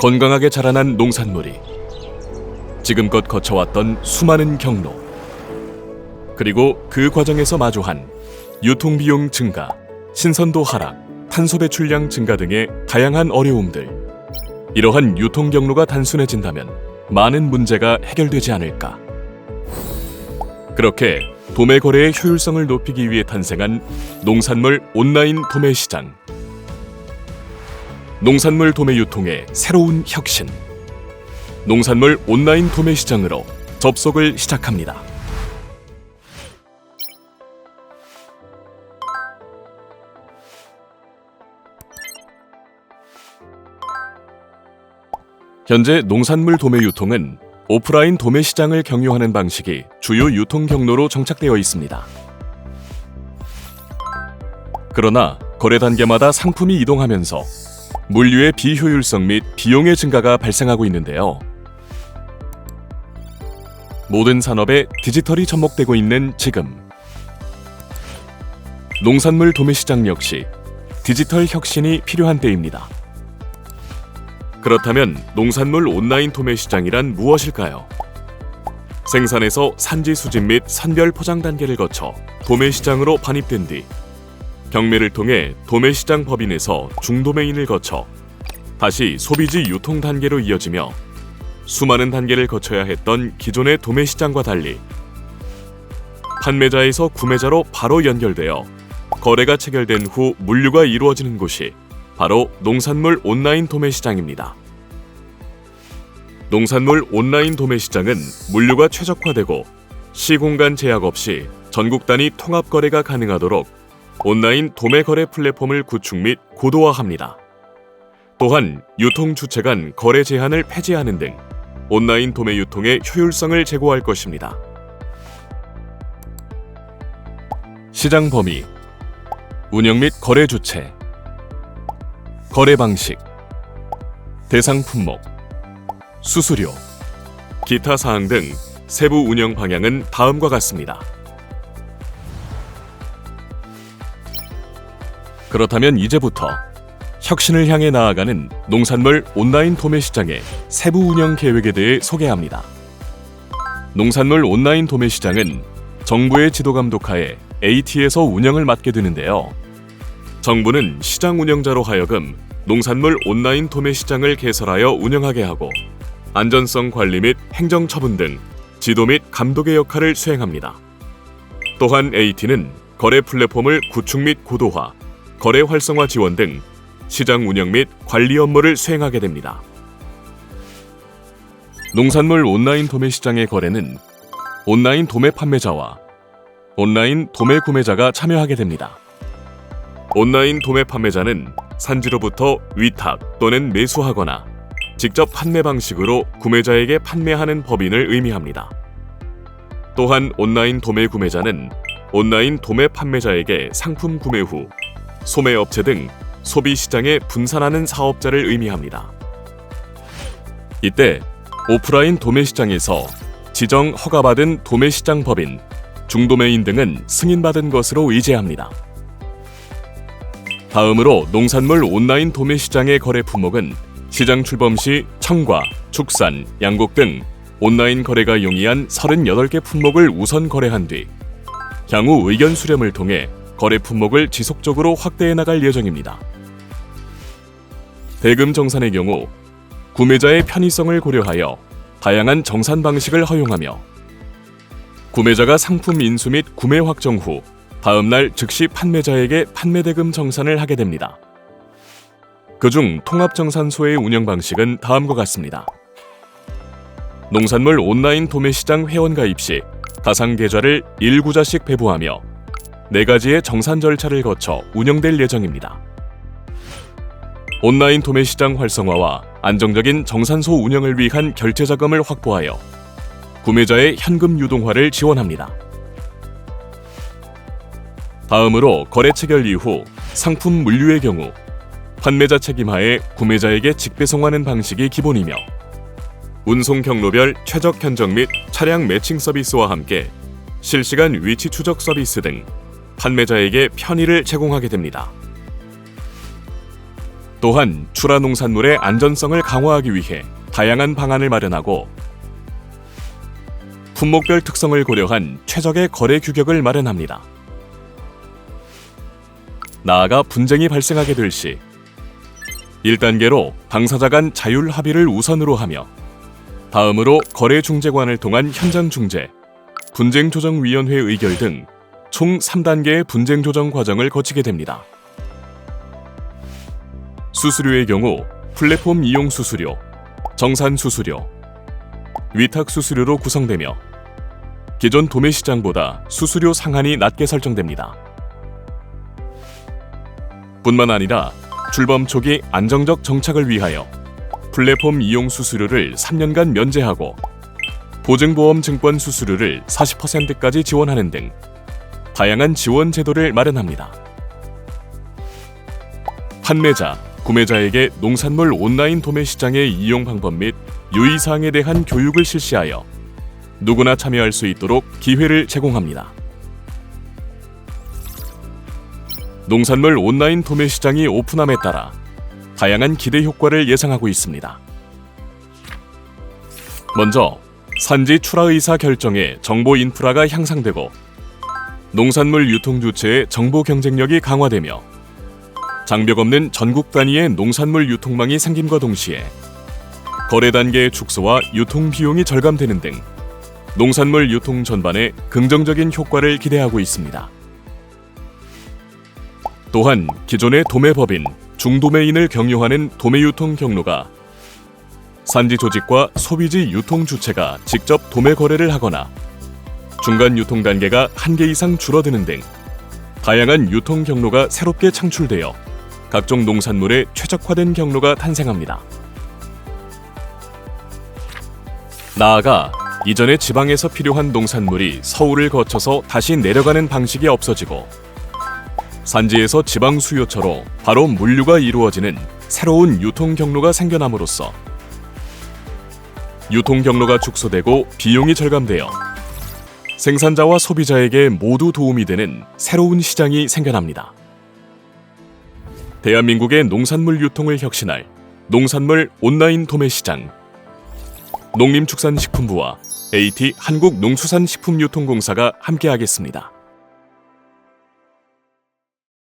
건강하게 자라난 농산물이 지금껏 거쳐왔던 수많은 경로 그리고 그 과정에서 마주한 유통 비용 증가, 신선도 하락, 탄소 배출량 증가 등의 다양한 어려움들 이러한 유통 경로가 단순해진다면 많은 문제가 해결되지 않을까. 그렇게 도매 거래의 효율성을 높이기 위해 탄생한 농산물 온라인 도매 시장 농산물 도매 유통의 새로운 혁신. 농산물 온라인 도매 시장으로 접속을 시작합니다. 현재 농산물 도매 유통은 오프라인 도매 시장을 경유하는 방식이 주요 유통 경로로 정착되어 있습니다. 그러나 거래 단계마다 상품이 이동하면서 물류의 비효율성 및 비용의 증가가 발생하고 있는데요. 모든 산업에 디지털이 접목되고 있는 지금 농산물 도매 시장 역시 디지털 혁신이 필요한 때입니다. 그렇다면 농산물 온라인 도매 시장이란 무엇일까요? 생산에서 산지 수집 및 선별 포장 단계를 거쳐 도매 시장으로 반입된 뒤 경매를 통해 도매시장 법인에서 중도매인을 거쳐 다시 소비지 유통 단계로 이어지며 수많은 단계를 거쳐야 했던 기존의 도매시장과 달리 판매자에서 구매자로 바로 연결되어 거래가 체결된 후 물류가 이루어지는 곳이 바로 농산물 온라인 도매시장입니다. 농산물 온라인 도매시장은 물류가 최적화되고 시공간 제약 없이 전국 단위 통합 거래가 가능하도록 온라인 도매 거래 플랫폼을 구축 및 고도화합니다. 또한 유통 주체 간 거래 제한을 폐지하는 등 온라인 도매 유통의 효율성을 제고할 것입니다. 시장 범위, 운영 및 거래 주체, 거래 방식, 대상 품목, 수수료, 기타 사항 등 세부 운영 방향은 다음과 같습니다. 그렇다면 이제부터 혁신을 향해 나아가는 농산물 온라인 도매 시장의 세부 운영 계획에 대해 소개합니다. 농산물 온라인 도매 시장은 정부의 지도 감독하에 AT에서 운영을 맡게 되는데요. 정부는 시장 운영자로 하여금 농산물 온라인 도매 시장을 개설하여 운영하게 하고 안전성 관리 및 행정 처분 등 지도 및 감독의 역할을 수행합니다. 또한 AT는 거래 플랫폼을 구축 및 고도화, 거래 활성화 지원 등 시장 운영 및 관리 업무를 수행하게 됩니다. 농산물 온라인 도매 시장의 거래는 온라인 도매 판매자와 온라인 도매 구매자가 참여하게 됩니다. 온라인 도매 판매자는 산지로부터 위탁 또는 매수하거나 직접 판매 방식으로 구매자에게 판매하는 법인을 의미합니다. 또한 온라인 도매 구매자는 온라인 도매 판매자에게 상품 구매 후 소매업체 등 소비 시장에 분산하는 사업자를 의미합니다. 이때 오프라인 도매 시장에서 지정 허가받은 도매 시장 법인, 중도매인 등은 승인받은 것으로 의제합니다. 다음으로 농산물 온라인 도매 시장의 거래 품목은 시장 출범 시 청과, 축산, 양곡 등 온라인 거래가 용이한 38개 품목을 우선 거래한 뒤 향후 의견 수렴을 통해 거래 품목을 지속적으로 확대해 나갈 예정입니다. 대금 정산의 경우 구매자의 편의성을 고려하여 다양한 정산 방식을 허용하며 구매자가 상품 인수 및 구매 확정 후 다음 날 즉시 판매자에게 판매 대금 정산을 하게 됩니다. 그중 통합정산소의 운영 방식은 다음과 같습니다. 농산물 온라인 도매 시장 회원 가입 시 가상 계좌를 1구자씩 배부하며 네 가지의 정산 절차를 거쳐 운영될 예정입니다. 온라인 도매 시장 활성화와 안정적인 정산소 운영을 위한 결제 자금을 확보하여 구매자의 현금 유동화를 지원합니다. 다음으로 거래 체결 이후 상품 물류의 경우 판매자 책임하에 구매자에게 직배송하는 방식이 기본이며 운송 경로별 최적 견적 및 차량 매칭 서비스와 함께 실시간 위치 추적 서비스 등 판매자에게 편의를 제공하게 됩니다. 또한 출하 농산물의 안전성을 강화하기 위해 다양한 방안을 마련하고 품목별 특성을 고려한 최적의 거래 규격을 마련합니다. 나아가 분쟁이 발생하게 될 시 1단계로 당사자 간 자율 합의를 우선으로 하며 다음으로 거래 중재관을 통한 현장 중재, 분쟁 조정 위원회 의결 등 총 3단계의 분쟁 조정 과정을 거치게 됩니다. 수수료의 경우 플랫폼 이용 수수료, 정산 수수료, 위탁 수수료로 구성되며 기존 도매 시장보다 수수료 상한이 낮게 설정됩니다. 뿐만 아니라 출범 초기 안정적 정착을 위하여 플랫폼 이용 수수료를 3년간 면제하고 보증보험 증권 수수료를 40%까지 지원하는 등 다양한 지원 제도를 마련합니다. 판매자, 구매자에게 농산물 온라인 도매 시장의 이용 방법 및 유의사항에 대한 교육을 실시하여 누구나 참여할 수 있도록 기회를 제공합니다. 농산물 온라인 도매 시장이 오픈함에 따라 다양한 기대 효과를 예상하고 있습니다. 먼저 산지 출하 의사 결정에 정보 인프라가 향상되고 농산물 유통 주체의 정보 경쟁력이 강화되며 장벽 없는 전국 단위의 농산물 유통망이 생김과 동시에 거래 단계의 축소와 유통 비용이 절감되는 등 농산물 유통 전반에 긍정적인 효과를 기대하고 있습니다. 또한 기존의 도매법인 중도매인을 경유하는 도매유통 경로가 산지 조직과 소비지 유통 주체가 직접 도매 거래를 하거나 중간 유통 단계가 한 개 이상 줄어드는 등 다양한 유통 경로가 새롭게 창출되어 각종 농산물의 최적화된 경로가 탄생합니다. 나아가 이전에 지방에서 필요한 농산물이 서울을 거쳐서 다시 내려가는 방식이 없어지고 산지에서 지방 수요처로 바로 물류가 이루어지는 새로운 유통 경로가 생겨남으로써 유통 경로가 축소되고 비용이 절감되어 생산자와 소비자에게 모두 도움이 되는 새로운 시장이 생겨납니다. 대한민국의 농산물 유통을 혁신할 농산물 온라인 도매 시장 농림축산식품부와 AT 한국농수산식품유통공사가 함께하겠습니다.